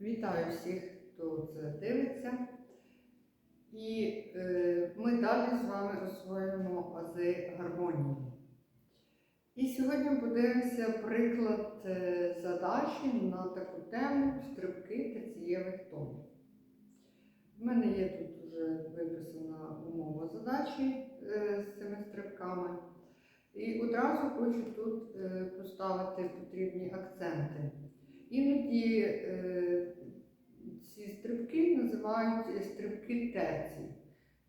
Вітаю всіх, хто це дивиться. І е, ми далі з вами освоїмо ази гармонії. І сьогодні подивимося приклад е, задачі на таку тему стрибки терцієвих тонів. В мене є тут вже виписана умова задачі е, з цими стрибками. І одразу хочу тут е, поставити потрібні акценти. Іноді е, ці стрибки називають е, стрибки терцій.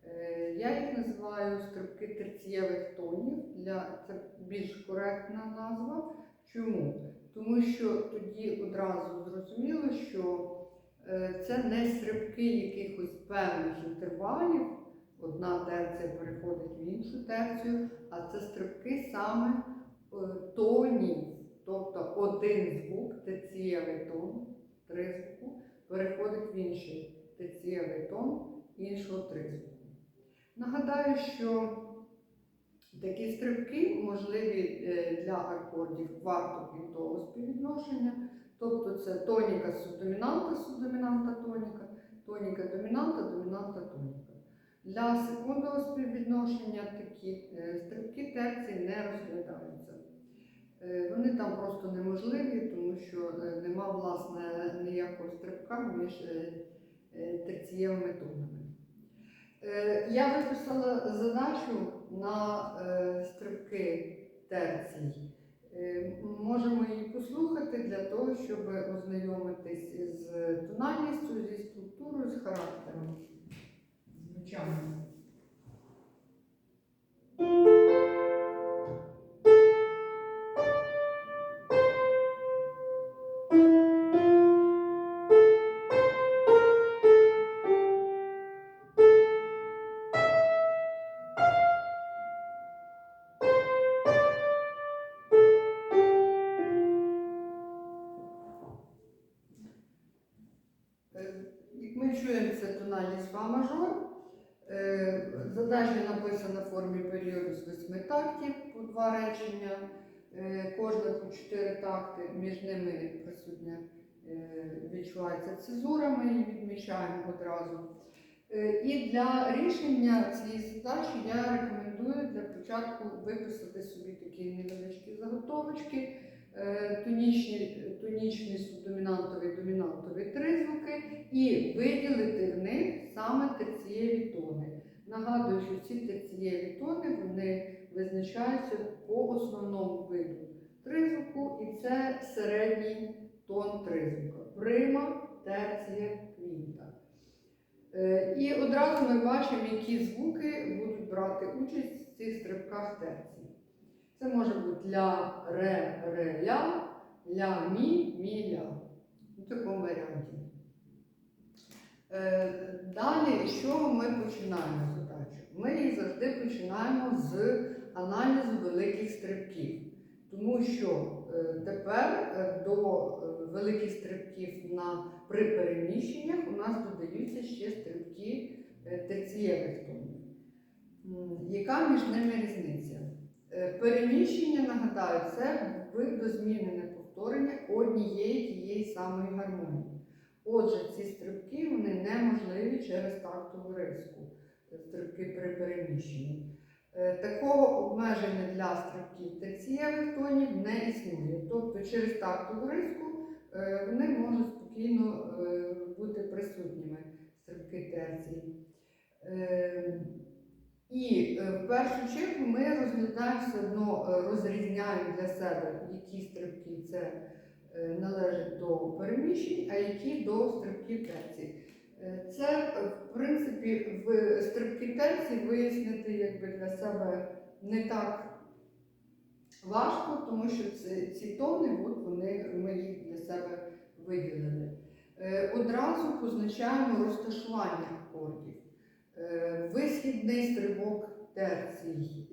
Е, я їх називаю стрибки терцієвих тонів. Для, це більш коректна назва. Чому? Тому що тоді одразу зрозуміло, що е, це не стрибки якихось певних інтервалів, одна терція переходить в іншу терцію, а це стрибки саме е, тонів. Тобто один звук, терцієвий тон, три звуку, переходить в інший терцієвий тон іншого тризвуку. Нагадаю, що такі стрибки можливі е, для акордів квартоквінтового співвідношення, тобто це тоніка субдомінанта, субдомінанта тоніка, тоніка домінанта, домінанта тоніка. Для секундового співвідношення такі е, стрибки терцій не розглядаються. Е, Вони там просто неможливі, тому що е, нема власне ніякого стрибка між е, терцієвими тонами. Я виписала задачу на стрибки терцій. Можемо її послухати для того, щоб ознайомитись з тональністю, зі структурою, з характером, звичайно. Це тональність фа мажор. Е, Задача написана в формі періоду з восьми тактів по два речення. Е, Кожне по чотири такти, між ними присутня е, відчувається цезура, ми її відмічаємо одразу. І для рішення цієї задачі я рекомендую для початку виписати собі такі невеличкі заготовочки. Е, тонічні, тонічний субдомінантовий домінантовий тризвуки і виділити в них саме терцієві тони. Нагадую, що ці терцієві тони вони визначаються по основному виду тризвуку, і це середній тон тризвука. Прима, терція, квінта. Е, І одразу ми бачимо, які звуки будуть брати участь в цих стрибках терції. Це може бути ля, ре, ре, ля, ля, мі, мі, ля. У такому варіанті. Е, Далі, чого ми починаємо задачу? Ми її завжди починаємо з аналізу великих стрибків. Тому що е, тепер е, до великих стрибків на, при переміщеннях у нас додаються ще стрибки терцієвих тонів. Яка між ними різниця? Е, Переміщення, нагадаю, це видозмінене повторення однієї тієї самої гармонії. Отже, ці стрибки вони неможливі через тактову риску, е, стрибки при переміщенні. Е, Такого обмеження для стрибків терцієвих тонів не існує. Тобто через тактову риску вони можуть спокійно бути присутніми стрибки терцій. І е, в першу чергу ми розглядаємо все одно, е, розрізняємо для себе, які стрибки це е, належать до переміщень, а які до стрибків терцій. Е, Це, в принципі, в стрибки терцій вияснити якби для себе не так важко, тому що ці, ці тони, от вони, ми їх для себе виділили. Одразу позначаємо розташування акордів. Е, Висхідний стрибок терцій,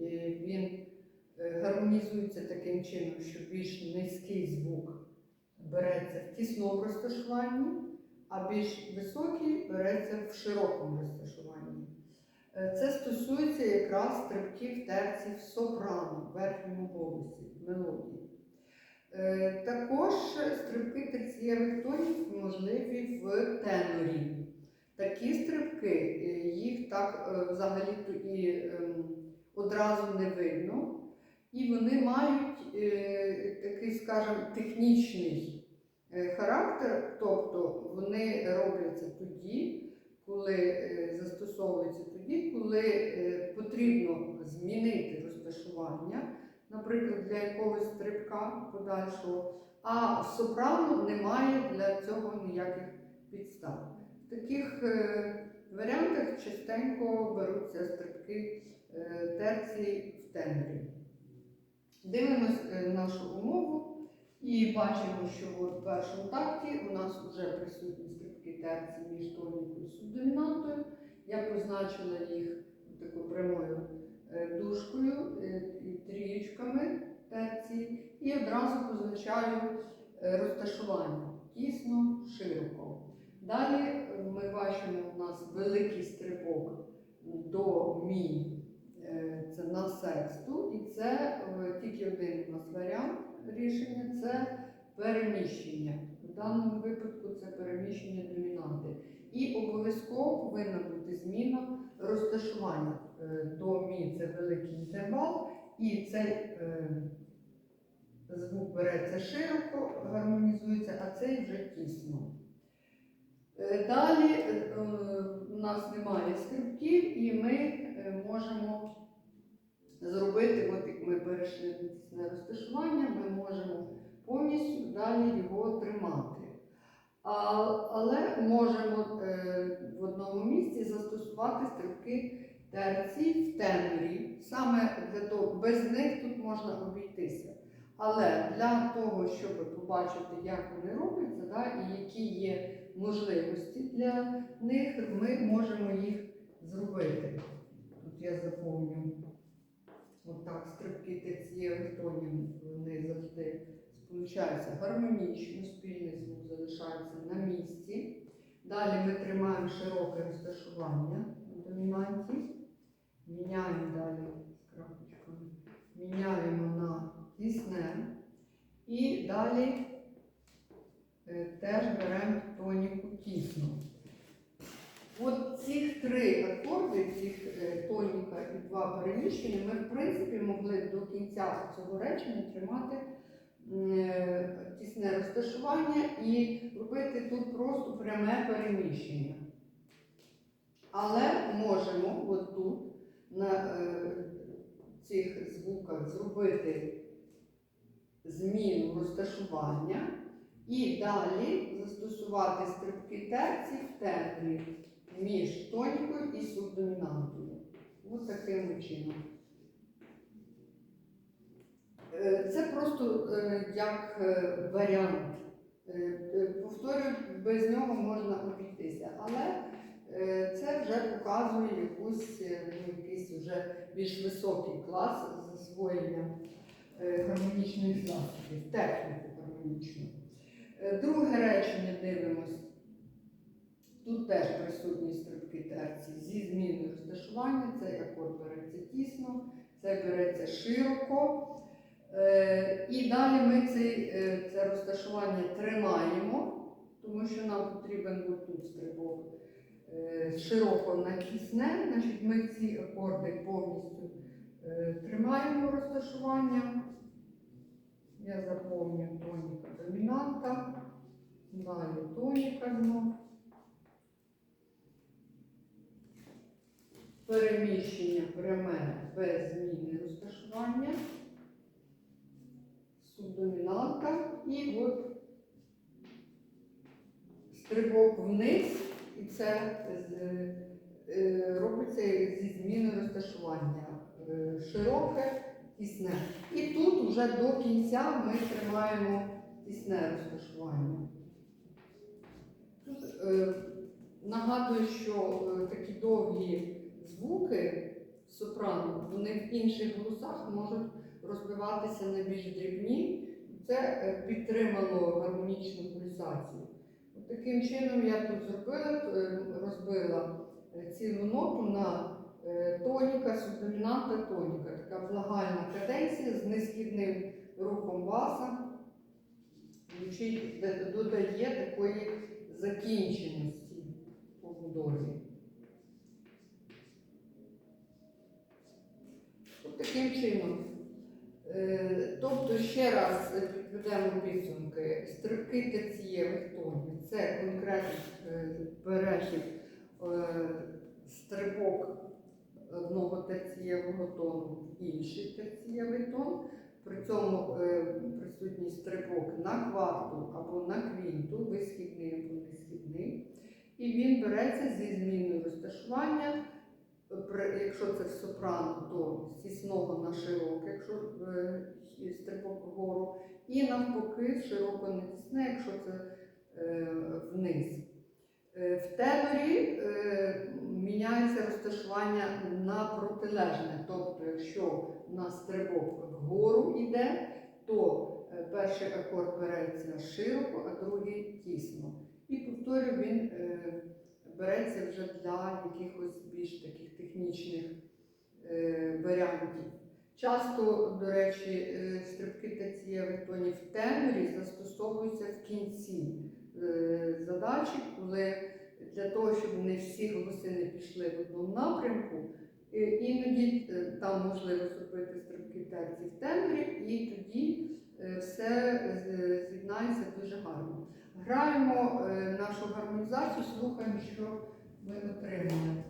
він е, гармонізується таким чином, що більш низький звук береться в тісному розташуванні, а більш високий береться в широкому розташуванні. Е, Це стосується якраз стрибків терцій в сопрано, в верхньому голосі, мелодії. Також стрибки терцієвих тонів можливі в тенорі. Такі стрибки, е, їх так е, взагалі-то і ем, одразу не видно. І вони мають е, такий, скажімо, технічний характер, тобто вони робляться тоді, коли застосовуються тоді, коли потрібно змінити розташування, наприклад, для якогось стрибка подальшого, а в немає для цього ніяких підстав. В таких е, варіантах частенько беруться стрибки е, терції в тенорі. Дивимось е, нашу умову і бачимо, що в першому такті у нас вже присутні стрибки терції між тонікою і субдомінантою. Я позначила їх такою прямою дужкою трієчками терції і одразу позначаю розташування тісно, широко. Далі е, ми бачимо у нас великий стрибок до мі, е, це на сексту, і це е, тільки один у нас варіант рішення це переміщення. В даному випадку це переміщення домінанти. І обов'язково повинна бути зміна розташування. До мі це великий інтервал, і цей звук береться широко, гармонізується, а цей вже тісно. Е, Далі е, у нас немає скрипків, і ми е, можемо зробити, от як ми перейшли на розташування, ми можемо повністю далі його тримати. Але можемо е, в одному місці застосувати стрибки терцій в тенорі. Саме для того, без них тут можна обійтися. Але для того, щоб побачити, як вони робляться, да, і які є можливості для них, ми можемо їх зробити. Тут я заповню. Отак стрибки терцієвих тонів, вони завжди сполучаються. Гармонічно, спільний звук залишається на місці. Далі ми тримаємо широке розташування на домінанті, міняємо далі з крапочками, міняємо на тісне. І далі теж беремо тоніку тісно. От цих три акорди, цих е, тоніка і два переміщення, ми в принципі могли до кінця цього речення тримати е, тісне розташування і робити тут просто пряме переміщення. Але можемо от тут на е, цих звуках зробити зміну розташування і далі застосувати стрибки терцій в тембрі між тонікою і субдомінантою. Ось таким чином. Е, Це просто е, як е, варіант. Повторюю, без нього можна обійтися, але це вже показує якусь, ну, якийсь вже більш високий клас засвоєння гармонічних засобів, техніку гармонічну. Е, Друге речення дивимось. Тут теж присутні стрибки терції зі зміною розташування. Цей акорд береться тісно, цей береться широко. Е, І далі ми цей, е, це розташування тримаємо, тому що нам потрібен тут стрибок широко на. Значить, ми ці акорди повністю тримаємо розташування. Я заповню тоніка домінанта, далі тоніка знов. Переміщення пряме без зміни розташування, субдомінанта і от стрибок вниз, і це з- е, робиться зі зміною розташування. Е, Широке, тісне. І тут вже до кінця ми тримаємо тісне розташування. Тут е, нагадую, що е, такі довгі звуки сопрано, вони в інших голосах можуть розбиватися на більш дрібні. Це е, підтримало гармонічну пульсацію. Таким чином я тут зробила, е, розбила е, цілу ноту на тоніка, субдомінанта тоніка. Така благальна каденція з несхідним рухом баса. додає такої закінченості побудові. Таким чином. Е, Тобто, ще раз е, підведемо підсумки. Стрибки терцієвих тонів це конкретний е, перехід е, стрибок одного терцієвого тону в інший терцієвий тон. При цьому е, присутній стрибок на кварту або на квінту, висхідний або несхідний. І він береться зі зміною розташування. Якщо це в сопрано, то з тісного на широке, якщо е, стрибок вгору, і навпаки, широко на тісне, якщо це е, вниз. Е, В тенорі е, міняється розташування на протилежне. Тобто, якщо у нас стрибок вгору йде, то е, перший акорд береться широко, а другий тісно. І повторюю, він береться вже для якихось більш таких технічних варіантів. Часто, до речі, стрибки терцієвих тонів в тенорі застосовуються в кінці задачі, коли для того, щоб не всі голосини пішли в одному напрямку, е, іноді е, там можливо зробити стрибки терці в тенорі, і тоді е, все е, з'єднається дуже гарно. Граємо е, нашу гармонізацію, слухаємо, що ми отримали.